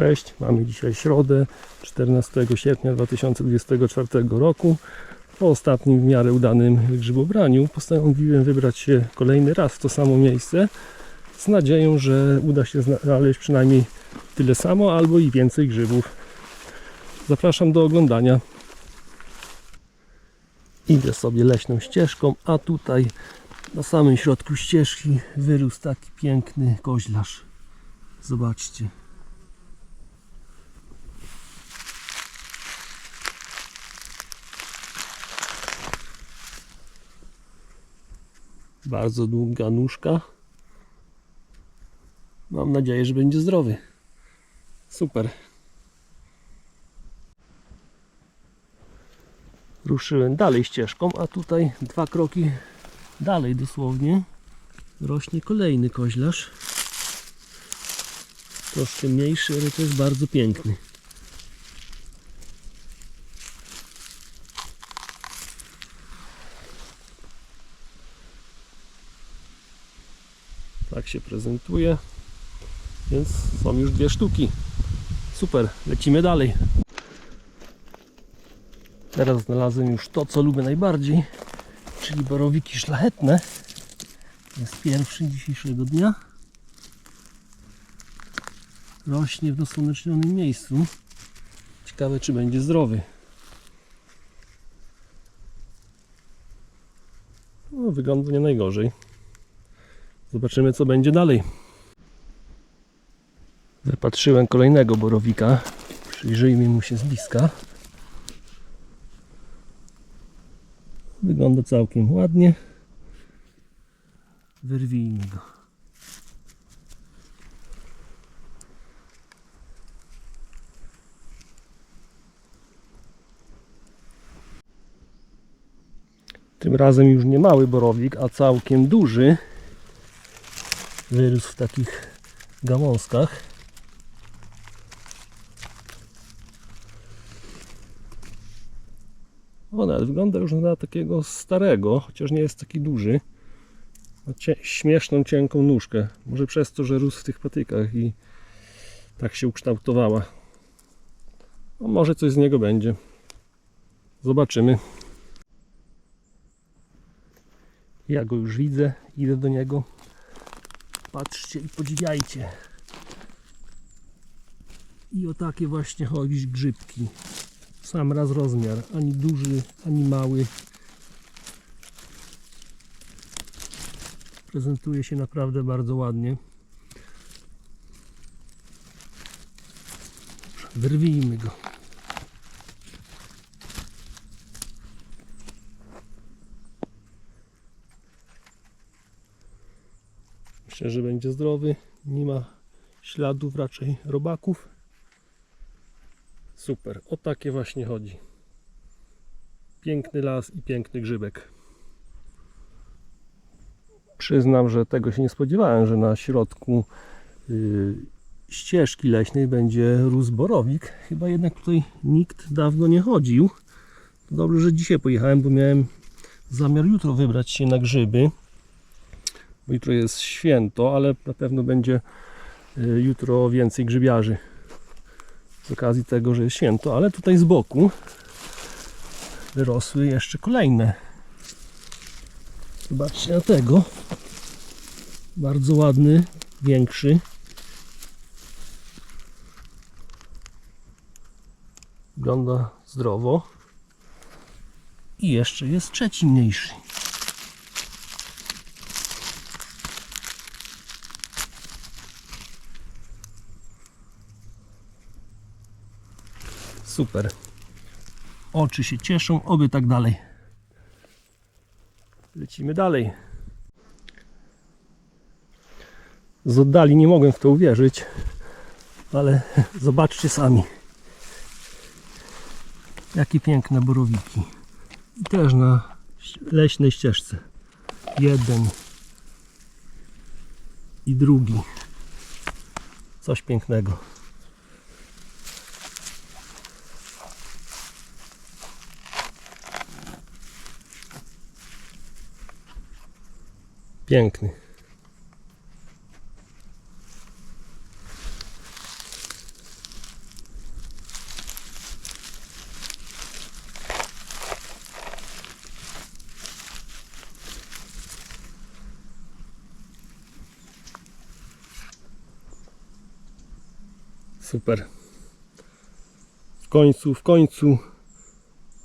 Cześć, mamy dzisiaj środę 14 sierpnia 2024 roku. Po ostatnim w miarę udanym grzybobraniu postanowiłem wybrać się kolejny raz w to samo miejsce z nadzieją, że uda się znaleźć przynajmniej tyle samo albo i więcej grzybów. Zapraszam do oglądania. Idę sobie leśną ścieżką, a tutaj na samym środku ścieżki wyrósł taki piękny koźlarz. Zobaczcie. Bardzo długa nóżka. Mam nadzieję, że będzie zdrowy. Super. Ruszyłem dalej ścieżką, a tutaj dwa kroki dalej dosłownie rośnie kolejny koźlarz. Troszkę mniejszy, ale też bardzo piękny. Się prezentuje. Więc są już dwie sztuki. Super, lecimy dalej. Teraz znalazłem już to, co lubię najbardziej, czyli borowiki szlachetne. Jest pierwszy dzisiejszego dnia. Rośnie w dosłonecznionym miejscu. Ciekawe, czy będzie zdrowy. No, wygląda nie najgorzej. Zobaczymy, co będzie dalej. Wypatrzyłem kolejnego borowika. Przyjrzyjmy mu się z bliska. Wygląda całkiem ładnie. Wyrwijmy go. Tym razem już nie mały borowik, a całkiem duży. Wyrósł w takich gałązkach. O, nawet wygląda już na takiego starego, chociaż nie jest taki duży. Ma cie śmieszną, cienką nóżkę. Może przez to, że rósł w tych patykach i tak się ukształtowała. No, może coś z niego będzie. Zobaczymy. Ja go już widzę, idę do niego. Patrzcie i podziwiajcie. I o takie właśnie chodzi grzybki. Sam raz rozmiar, ani duży, ani mały. Prezentuje się naprawdę bardzo ładnie. Wyrwijmy go. Że będzie zdrowy. Nie ma śladów raczej robaków. Super, o takie właśnie chodzi. Piękny las i piękny grzybek. Przyznam, że tego się nie spodziewałem, że na środku yy, ścieżki leśnej będzie rósł borowik. Chyba jednak tutaj nikt dawno nie chodził. Dobrze, że dzisiaj pojechałem, bo miałem zamiar jutro wybrać się na grzyby. Bo jutro jest święto, ale na pewno będzie yy, jutro więcej grzybiarzy z okazji tego, że jest święto, ale tutaj z boku wyrosły jeszcze kolejne. Zobaczcie na tego. Bardzo ładny, większy. Wygląda zdrowo. I jeszcze jest trzeci mniejszy. Super. Oczy się cieszą, oby tak dalej. Lecimy dalej. Z oddali nie mogłem w to uwierzyć, ale zobaczcie sami. Jakie piękne borowiki. I też na leśnej ścieżce. Jeden i drugi. Coś pięknego. Piękny. Super. W końcu, w końcu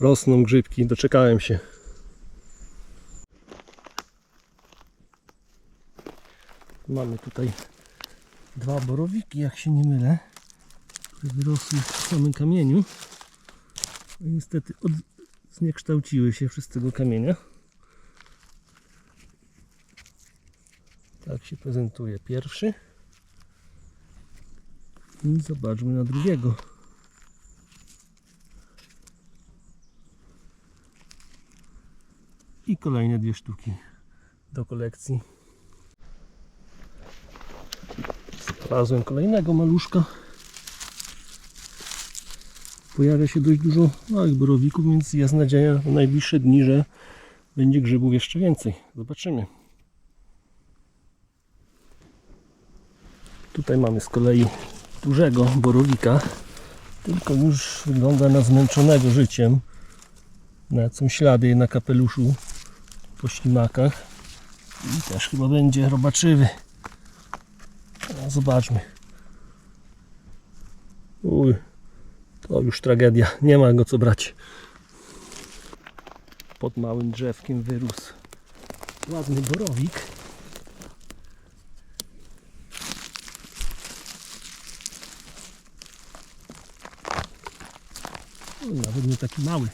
rosną grzybki. Doczekałem się. Mamy tutaj dwa borowiki, jak się nie mylę, które wyrosły w samym kamieniu. No niestety od... zniekształciły się przez tego kamienia. Tak się prezentuje pierwszy. I zobaczmy na drugiego. I kolejne dwie sztuki do kolekcji. Znalazłem kolejnego maluszka. Pojawia się dość dużo małych borowików, więc jest nadzieja na najbliższe dni, że będzie grzybów jeszcze więcej. Zobaczymy. Tutaj mamy z kolei dużego borowika, tylko już wygląda na zmęczonego życiem. Nawet są ślady na kapeluszu po ślimakach i też chyba będzie robaczywy. No, zobaczmy. Uj, to już tragedia. Nie ma go co brać. Pod małym drzewkiem wyrósł ładny borowik. O, Nawet nie taki mały.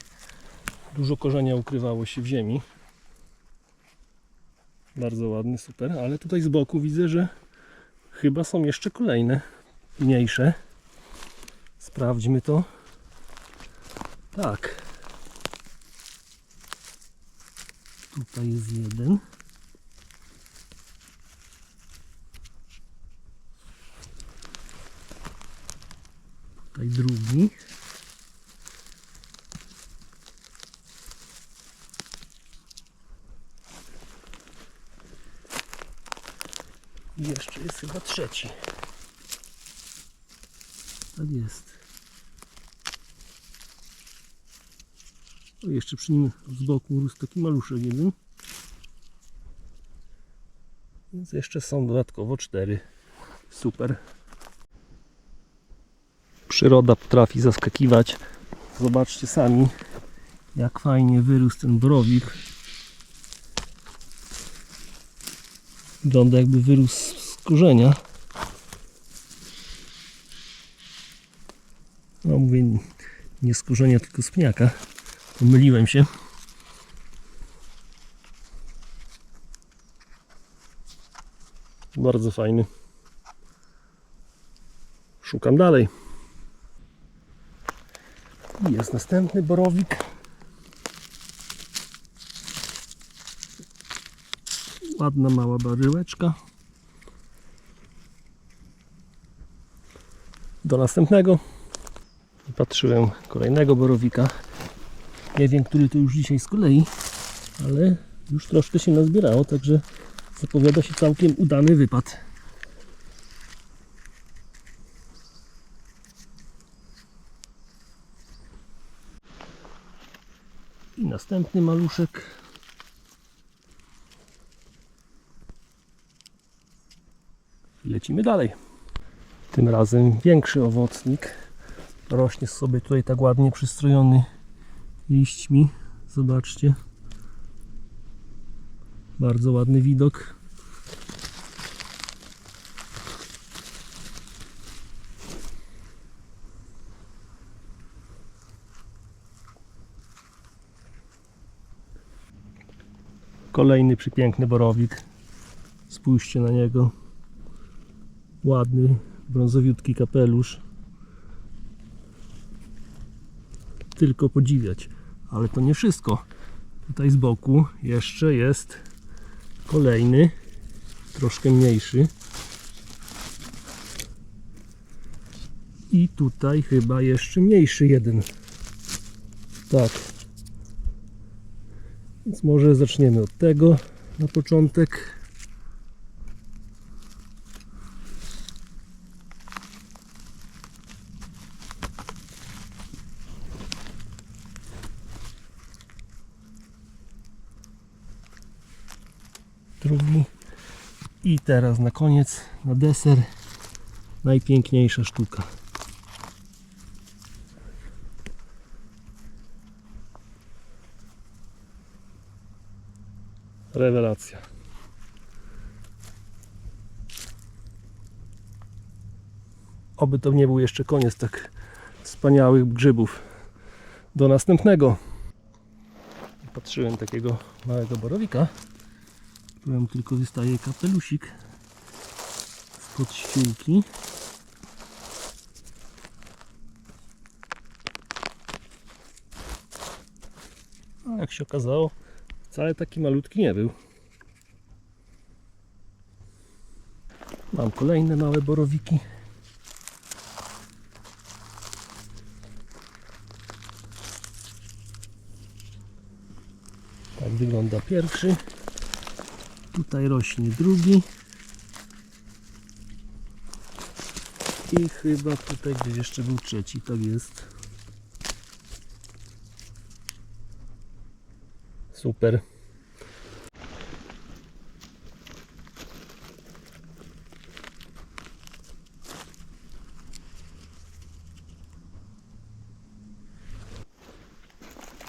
Dużo korzenia ukrywało się w ziemi. Bardzo ładny, super. Ale tutaj z boku widzę, że chyba są jeszcze kolejne mniejsze. Sprawdźmy to. Tak. Tutaj jest jeden. Tutaj drugi. I jeszcze chyba trzeci. Tak jest. O, jeszcze przy nim z boku rósł taki maluszek jeden. Więc jeszcze są dodatkowo cztery. Super. Przyroda potrafi zaskakiwać. Zobaczcie sami, jak fajnie wyrósł ten browik. Wygląda jakby wyrósł z korzenia. No mówię nie z korzenia, tylko z pniaka. Pomyliłem się. Bardzo fajny. Szukam dalej. Jest następny borowik. Ładna mała baryłeczka. Do następnego. Patrzyłem kolejnego borowika. Nie wiem, który to już dzisiaj z kolei, ale już troszkę się nazbierało, także zapowiada się całkiem udany wypad. I następny maluszek. Lecimy dalej. Tym razem większy owocnik. Rośnie sobie tutaj tak ładnie przystrojony liśćmi. Zobaczcie. Bardzo ładny widok. Kolejny przepiękny borowik. Spójrzcie na niego. Ładny, brązowiutki kapelusz. Tylko podziwiać. Ale to nie wszystko. Tutaj z boku jeszcze jest kolejny, troszkę mniejszy. I tutaj chyba jeszcze mniejszy jeden. Tak. Więc może zaczniemy od tego na początek. I teraz na koniec, na deser, najpiękniejsza sztuka. Rewelacja. Oby to nie był jeszcze koniec tak wspaniałych grzybów. Do następnego. Patrzyłem takiego małego borowika któremu tylko wystaje kapelusik spod ściółki. A jak się okazało, wcale taki malutki nie był. Mam kolejne małe borowiki. Tak wygląda pierwszy. Tutaj rośnie drugi. I chyba tutaj gdzieś jeszcze był trzeci, tak jest. Super.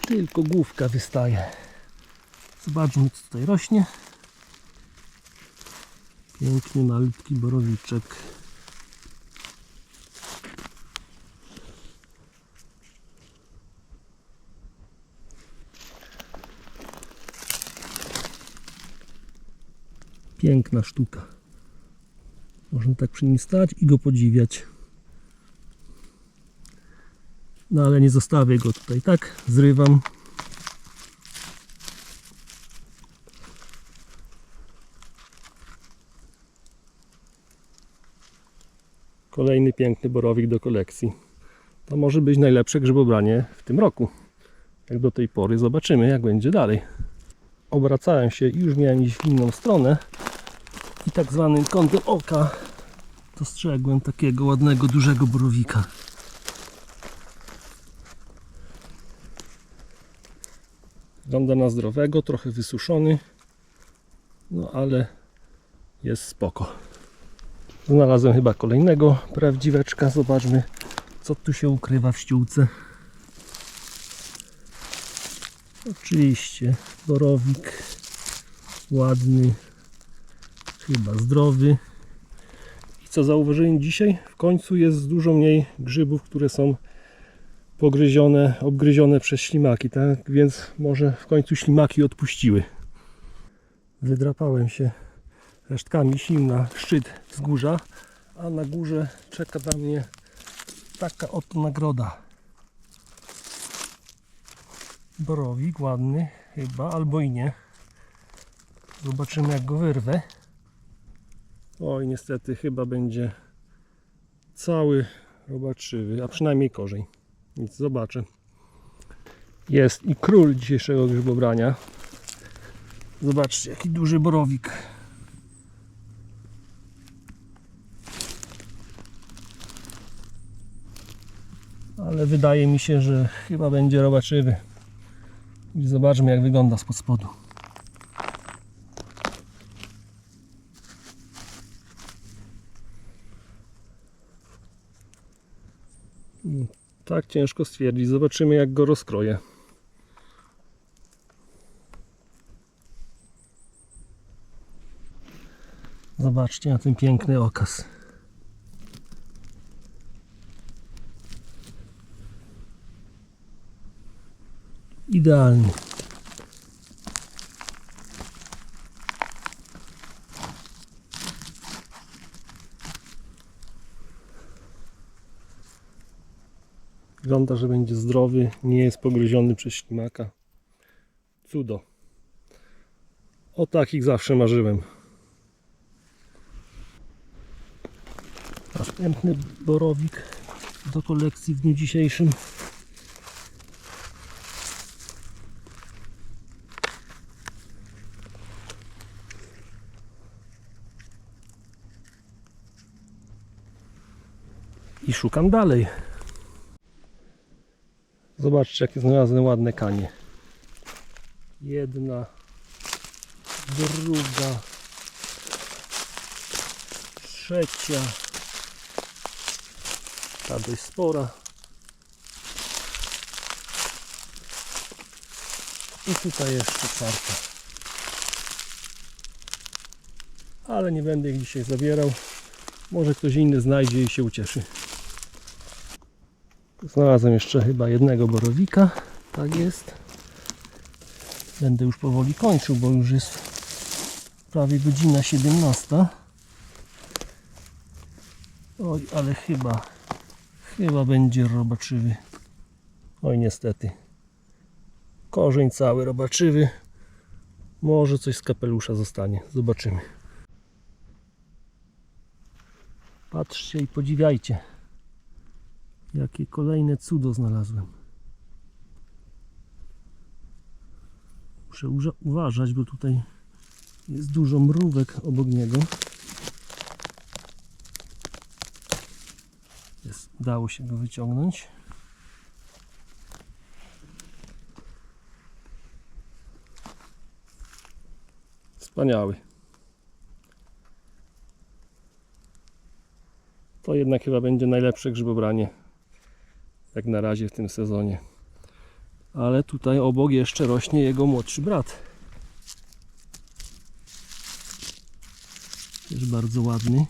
Tylko główka wystaje. Zobaczmy co tutaj rośnie. Piękny malutki borowiczek. Piękna sztuka. Można tak przy nim stać i go podziwiać. No ale nie zostawię go tutaj tak. Zrywam. Kolejny piękny borowik do kolekcji. To może być najlepsze grzybobranie w tym roku. Jak do tej pory zobaczymy jak będzie dalej. Obracałem się i już miałem iść w inną stronę i tak zwanym kątem oka dostrzegłem takiego ładnego, dużego borowika. Wygląda na zdrowego, trochę wysuszony, no ale jest spoko. Znalazłem chyba kolejnego prawdziweczka. Zobaczmy, co tu się ukrywa w ściółce. Oczywiście borowik ładny, chyba zdrowy. I co zauważyłem dzisiaj? W końcu jest dużo mniej grzybów, które są pogryzione, obgryzione przez ślimaki, tak? Więc może w końcu ślimaki odpuściły. Wydrapałem się resztkami sił na szczyt wzgórza, a na górze czeka na mnie taka oto nagroda. Borowik ładny chyba, albo i nie. Zobaczymy jak go wyrwę. Oj, niestety chyba będzie cały robaczywy, a przynajmniej korzeń. Nic, zobaczę. Jest i król dzisiejszego grzybobrania. Zobaczcie, jaki duży borowik. Ale wydaje mi się, że chyba będzie robaczywy. Zobaczmy jak wygląda spod spodu. Mm, Tak ciężko stwierdzić. Zobaczymy jak go rozkroję. Zobaczcie na ten piękny okaz. Idealny. Wygląda, że będzie zdrowy, nie jest pogryziony przez ślimaka. Cudo. O takich zawsze marzyłem. Następny borowik do kolekcji w dniu dzisiejszym. I szukam dalej. Zobaczcie, jakie znalazłem ładne kanie. Jedna, druga, trzecia. Ta dość spora. I tutaj jeszcze czwarta. ale nie będę ich dzisiaj zabierał. Może ktoś inny znajdzie i się ucieszy. Znalazłem jeszcze chyba jednego borowika. Tak jest. Będę już powoli kończył, bo już jest prawie godzina 17. Oj, ale chyba, chyba będzie robaczywy. Oj, niestety. Korzeń cały robaczywy. Może coś z kapelusza zostanie. Zobaczymy. Patrzcie i podziwiajcie. Jakie kolejne cudo znalazłem. Muszę uważać, bo tutaj jest dużo mrówek obok niego. Jest, dało się go wyciągnąć. Wspaniały. To jednak chyba będzie najlepsze grzybobranie jak na razie w tym sezonie. Ale tutaj obok jeszcze rośnie jego młodszy brat. Też bardzo ładny.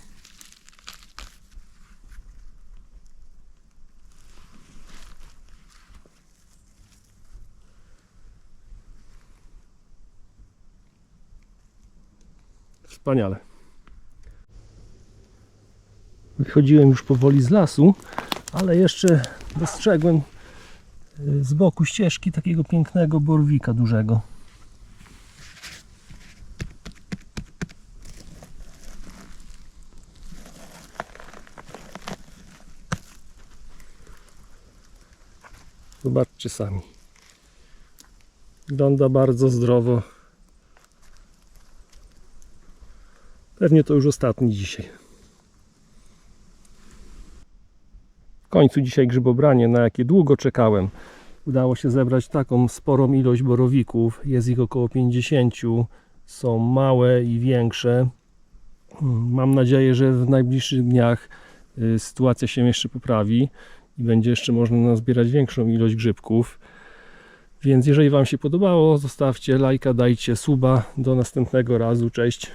Wspaniale. Wychodziłem już powoli z lasu, ale jeszcze dostrzegłem y, z boku ścieżki takiego pięknego borwika dużego. Zobaczcie sami. Wygląda bardzo zdrowo. Pewnie to już ostatni dzisiaj. Końcu dzisiaj grzybobranie, na jakie długo czekałem. Udało się zebrać taką sporą ilość borowików. Jest ich około 50. Są małe i większe. Mam nadzieję, że w najbliższych dniach y, sytuacja się jeszcze poprawi i będzie jeszcze można nazbierać większą ilość grzybków. Więc jeżeli Wam się podobało, zostawcie lajka, dajcie suba. Do następnego razu. Cześć.